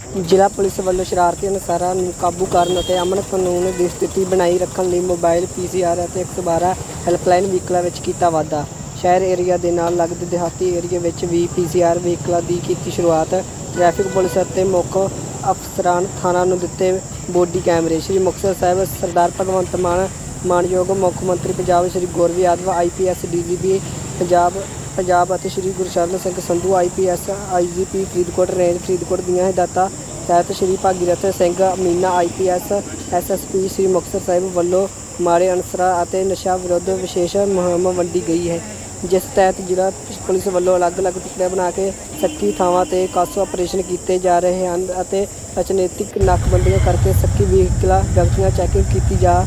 ਜ਼ਿਲ੍ਹਾ ਪੁਲਿਸ ਵੱਲੋਂ ਸ਼ਰਾਰਤੀ ਅਨਸਰਾਂ ਨੂੰ ਕਾਬੂ ਕਰਨ ਅਤੇ ਅਮਨ ਕਾਨੂੰਨ ਦੀ ਸਥਿਤੀ ਬਣਾਈ ਰੱਖਣ ਲਈ ਮੋਬਾਈਲ ਪੀਸੀਆਰ ਅਤੇ 112 ਹੈਲਪਲਾਈਨ ਵਹੀਕਲਾਂ ਵਿੱਚ ਕੀਤਾ ਵਾਧਾ। ਸ਼ਹਿਰ ਏਰੀਆ ਦੇ ਨਾਲ ਲੱਗਦੇ ਦਿਹਾਤੀ ਏਰੀਆ ਵਿੱਚ ਵੀ ਪੀਸੀਆਰ ਵਹੀਕਲਾਂ ਦੀ ਕੀਤੀ ਸ਼ੁਰੂਆਤ। ਟ੍ਰੈਫਿਕ ਪੁਲਿਸ ਅਤੇ ਮੁੱਖ ਅਫਸਰਾਂ ਥਾਣਾ ਨੂੰ ਦਿੱਤੇ ਬੋਡੀ ਕੈਮਰੇ। ਸ਼੍ਰੀ ਮੁਕਤਸਰ ਸਾਹਿਬ ਸਰਦਾਰ ਭਗਵੰਤ ਮਾਨ ਮਾਨਯੋਗ ਮੁੱਖ ਮੰਤਰੀ ਪੰਜਾਬ ਸ਼੍ਰੀ ਗੌਰਵ ਯਾਦਵ ਆਈਪੀਐਸ ਡੀਜੀਪੀ ਪੰਜਾਬ ਪੰਜਾਬ ਅਤੇ Shri Gursharan Singh Sandhu IPS IGP Faridkot range, Faridkot ਦੀਆਂ ਹਦਾਇਤਾਂ ਤਹਿਤ ਸ਼੍ਰੀ ਭਾਗੀਰਥ ਸਿੰਘ ਮੀਨਾ ਆਈਪੀਐਸ ਐਸਐਸਪੀ ਸ਼੍ਰੀ ਮੁਕਤਸਰ ਸਾਹਿਬ ਵੱਲੋਂ ਮਾਰੇ ਅਨਸਰਾ ਅਤੇ ਨਸ਼ਾ ਵਿਰੁੱਧ ਵਿਸ਼ੇਸ਼ ਮੁਹਿੰਮ ਵੰਡੀ ਗਈ ਹੈ, ਜਿਸ ਤਹਿਤ ਜ਼ਿਲ੍ਹਾ ਪੁਲਿਸ ਵੱਲੋਂ ਅਲੱਗ-ਅਲੱਗ ਟੁਕੜੇ ਬਣਾ ਕੇ ਸੱਕੀ ਥਾਵਾਂ ਤੇ ਕਾਸੋ ਆਪਰੇਸ਼ਨ ਕੀਤੇ ਜਾ ਰਹੇ ਹਨ ਅਤੇ ਅਚਨੇਤਿਕ ਨਾਕਬੰਦੀਆਂ ਕਰਕੇ ਸੱਕੀ ਵਹੀਕਲਾਂ ਵਿਅਕਤੀਆਂ ਚੈਕਿੰਗ ਕੀਤੀ ਜਾ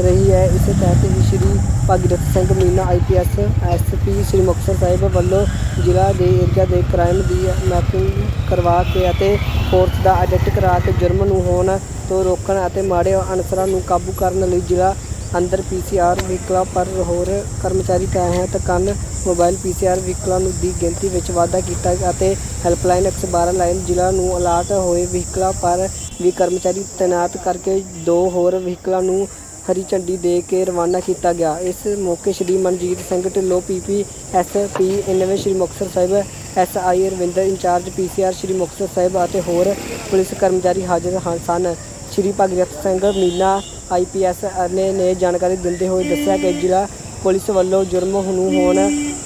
ਰਹੀ ਹੈ। ਇਸੇ ਤਹਿਤ ਹੀ ਸ਼੍ਰੀ ਭਾਗੀਰਥ ਸਿੰਘ ਮੀਨਾ ਆਈਪੀਐਸ ਐਸਪੀ ਸ਼੍ਰੀ ਮੁਕਤਸਰ ਸਾਹਿਬ ਵੱਲੋਂ ਜ਼ਿਲ੍ਹਾ ਦੇ ਏਰੀਆ ਦੇ ਕ੍ਰਾਈਮ ਦੀ ਮੈਪਿੰਗ ਕਰਵਾ ਕੇ ਅਤੇ ਫੋਰਸ ਦਾ ਆਡਿਟ ਕਰਾ ਕੇ ਜੁਰਮ ਨੂੰ ਹੋਣ ਤੋਂ ਰੋਕਣ ਅਤੇ ਮਾੜੇ ਅਨਸਰਾਂ ਨੂੰ ਕਾਬੂ ਕਰਨ ਲਈ ਜ਼ਿਲ੍ਹਾ ਅੰਦਰ ਪੀਸੀਆਰ ਵਹੀਕਲਾਂ ਪਰ ਹੋਰ ਕਰਮਚਾਰੀ ਤਾਇਨਾਤ ਕਰਨ ਮੋਬਾਈਲ ਪੀਸੀਆਰ ਵਹੀਕਲਾਂ ਨੂੰ ਦੀ ਗਿਣਤੀ ਵਿੱਚ ਵਾਧਾ ਕੀਤਾ ਅਤੇ ਹੈਲਪਲਾਈਨ 112 ਲਾਈਨ ਜ਼ਿਲ੍ਹਾ ਨੂੰ ਅਲਾਟ ਹੋਏ ਵਹੀਕਲਾਂ ਪਰ ਵੀ ਕਰਮਚਾਰੀ ਤਾਇਨਾਤ ਕਰਕੇ ਦੋ ਹੋਰ ਵਹੀਕਲਾਂ ਨੂੰ ਹਰੀ ਝੰਡੀ ਦੇ ਕੇ ਰਵਾਨਾ ਕੀਤਾ ਗਿਆ। ਇਸ ਮੌਕੇ Shri Manjit Singh Dhillon PP SP ਇਨਵੇ Shri Muktsar Sahib SI Ravinder in charge PCR Shri Muktsar Sahib ਅਤੇ ਹੋਰ ਪੁਲਿਸ ਕਰਮਚਾਰੀ ਹਾਜ਼ਰ ਹਨ ਸਨ। ਸ਼੍ਰੀ ਭਗਤ ਸਿੰਘ ਮੀਨਾ ਆਈਪੀਐਸ ਨੇ ਨੇ ਜਾਣਕਾਰੀ ਦਿੰਦੇ ਹੋਏ ਦੱਸਿਆ ਕਿ ਜ਼ਿਲ੍ਹਾ ਪੁਲਿਸ ਵੱਲੋਂ ਜੁਰਮ ਨੂੰ ਹੋਣ,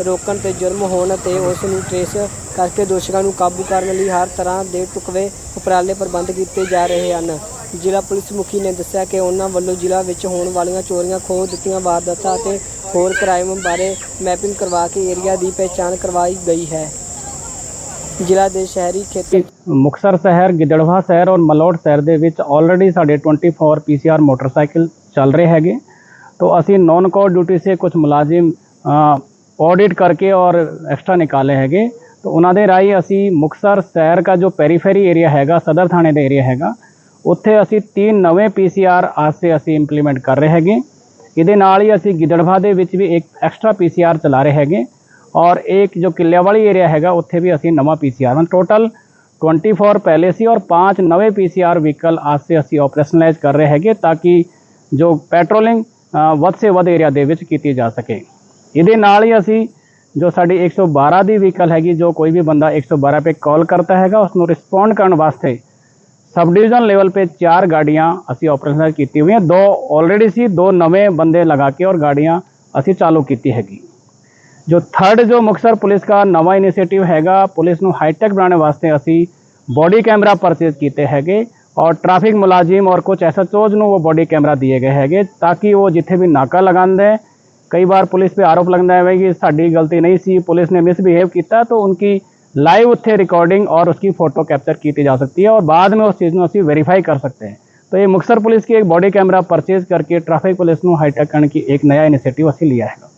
ਰੋਕਣ ਤੇ ਜੁਰਮ ਹੋਣ ਤੇ ਉਸ ਨੂੰ ਟ੍ਰੇਸ ਕਰਕੇ ਦੋਸ਼ੀਆਂ ਨੂੰ ਕਾਬੂ ਕਰਨ ਲਈ ਹਰ ਤਰ੍ਹਾਂ ਦੇ ਟੁਕਵੇ ਉਪਰਾਲੇ ਪ੍ਰਬੰਧ ਕੀਤੇ ਜਾ ਰਹੇ ਹਨ। ਜ਼ਿਲ੍ਹਾ ਪੁਲਿਸ ਮੁਖੀ ਨੇ ਦੱਸਿਆ ਕਿ ਉਹਨਾਂ ਵੱਲੋਂ ਜ਼ਿਲ੍ਹਾ ਵਿੱਚ ਹੋਣ ਵਾਲੀਆਂ ਚੋਰੀਆਂ, ਖੋਹ ਦਿੱਤੀਆਂ ਵਾਰਦਾਤਾਂ ਅਤੇ ਹੋਰ ਕ੍ਰਾਈਮ ਬਾਰੇ ਮੈਪਿੰਗ ਕਰਵਾ ਕੇ ਏਰੀਆ ਦੀ ਪਹਿਚਾਣ ਕਰਵਾਈ ਗਈ ਹੈ। ਜ਼ਿਲ੍ਹਾ ਦੇ ਸ਼ਹਿਰੀ ਖੇਤਰ ਮੁਕਤਸਰ ਸ਼ਹਿਰ, ਗਿੱਦੜਵਾ ਸ਼ਹਿਰ ਔਰ ਮਲੋਟ ਸ਼ਹਿਰ ਦੇ ਵਿੱਚ ਆਲਰੇਡੀ ਸਾਡੇ 24 ਪੀਸੀਆਰ ਮੋਟਰਸਾਈਕਲ ਚੱਲ ਰਹੇ ਹੈਗੇ। तो ਅਸੀਂ ਨੌਨ ਕੋਰ ਡਿਊਟੀ ਸੇ ਕੁਝ ਮੁਲਾਜ਼ਮ ਆਡਿਟ ਕਰਕੇ ਔਰ ਐਕਸਟਰਾ ਨਿਕਾਲੇ ਹੈਗੇ। तो ਉਹਨਾਂ ਦੇ ਰਾਹੀਂ ਅਸੀਂ ਮੁਕਤਸਰ ਸ਼ਹਿਰ ਦਾ ਜੋ ਪੈਰੀਫੇਰੀ ਏਰੀਆ ਹੈਗਾ, ਸਦਰ ਥਾਣੇ ਦਾ ਏਰੀਆ ਹੈਗਾ ਉੱਥੇ ਅਸੀਂ ਤਿੰਨ ਨਵੇਂ ਪੀਸੀਆਰ ਆਸੇ ਅਸੀਂ ਇੰਪਲੀਮੈਂਟ ਕਰ ਰਹੇ ਹੈਗੇ। ਇਹਦੇ ਨਾਲ ਹੀ ਅਸੀਂ ਗਿੱਦੜਵਾ ਦੇ ਵਿੱਚ ਵੀ ਇੱਕ ਐਕਸਟਰਾ ਪੀਸੀਆਰ ਚਲਾ ਰਹੇ ਹੈਗੇ। ਔਰ ਇੱਕ ਜੋ ਕਿੱਲਿਆਂ ਵਾਲੀ ਏਰੀਆ ਹੈਗਾ, ਉੱਥੇ ਵੀ ਅਸੀਂ ਨਵਾਂ ਪੀਸੀਆਰ ਹਨ ਟੋਟਲ 24 ਪਹਿਲੇ ਸੀ ਔਰ 5 ਨਵੇਂ ਪੀਸੀਆਰ ਵਹੀਕਲ ਅੱਜ ਸੇ ਅਸੀਂ ਆਪਰੇਸ਼ਨਲਾਈਜ਼ ਕਰ ਰਹੇ ਹੈਗੇ ਤਾਂ ਕਿ ਜੋ ਪੈਟਰੋਲਿੰਗ ਵੱਧ ਸੇ ਵੱਧ ਏਰੀਆ ਦੇ ਵਿੱਚ ਕੀਤੀ ਜਾ ਸਕੇ। ਇਹਦੇ ਨਾਲ ਹੀ ਅਸੀਂ ਜੋ ਸਾਡੀ 112 ਦੀ ਵਹੀਕਲ ਹੈਗੀ, ਜੋ ਕੋਈ ਵੀ ਬੰਦਾ 112 पे ਕਾਲ ਕਰਤਾ ਹੈਗਾ ਉਸ ਨੂੰ ਰਿਸਪੌਂਡ ਕਰਨ ਵਾਸਤੇ ਸਬ ਡਿਵੀਜ਼ਨ ਲੈਵਲ पे ਚਾਰ ਗਾੜੀਆਂ ਅਸੀਂ ਆਪਰੇਸ਼ਨਲ ਕੀਤੀ ਹੋਈਆਂ ਦੋ ਆਲਰੇਡੀ ਸੀ ਦੋ ਨਵੇਂ ਬੰਦੇ ਲਗਾ ਕੇ ਔਰ ਗਾੜੀਆਂ ਅਸੀਂ ਚਾਲੂ ਕੀਤੀ ਹੈਗੀ ਜੋ ਥਰਡ ਜੋ ਮੁਕਤਸਰ ਪੁਲਿਸ ਦਾ ਨਵਾਂ ਇਨੀਸ਼ੀਏਟਿਵ ਹੈਗਾ ਪੁਲਿਸ ਨੂੰ ਹਾਈਟੈਕ ਬਣਾਉਣ ਵਾਸਤੇ ਅਸੀਂ ਬੋਡੀ ਕੈਮਰਾ ਪਰਚੇਜ਼ ਕੀਤੇ ਹੈਗੇ ਔਰ ਟ੍ਰੈਫਿਕ ਮੁਲਾਜ਼ਮ ਔਰ ਕੁਝ ਐਸਐਚਓਜ਼ ਨੂੰ ਉਹ ਬੋਡੀ ਕੈਮਰਾ ਦਿਏ ਗਏ ਹੈਗੇ ਤਾਂ ਕਿ ਉਹ ਜਿੱਥੇ ਵੀ ਨਾਕਾ ਲਗਾਉਂਦੇ ਕਈ ਬਾਰ ਪੁਲਿਸ पे आरोप लगता है कि साड़ी गलती नहीं सी पुलिस ने मिसबिहेव किया तो उनकी लाइव उत्थे रिकॉर्डिंग और उसकी फ़ोटो कैप्चर की जा सकती है और बाद में उस चीज़ में उसकी वेरीफाई कर सकते हैं। तो ये मुक्सर पुलिस की एक बॉडी कैमरा परचेज करके ट्रैफ़िक पुलिस को हाईटेक करने की एक नया इनिशिएटिव असी लिया है।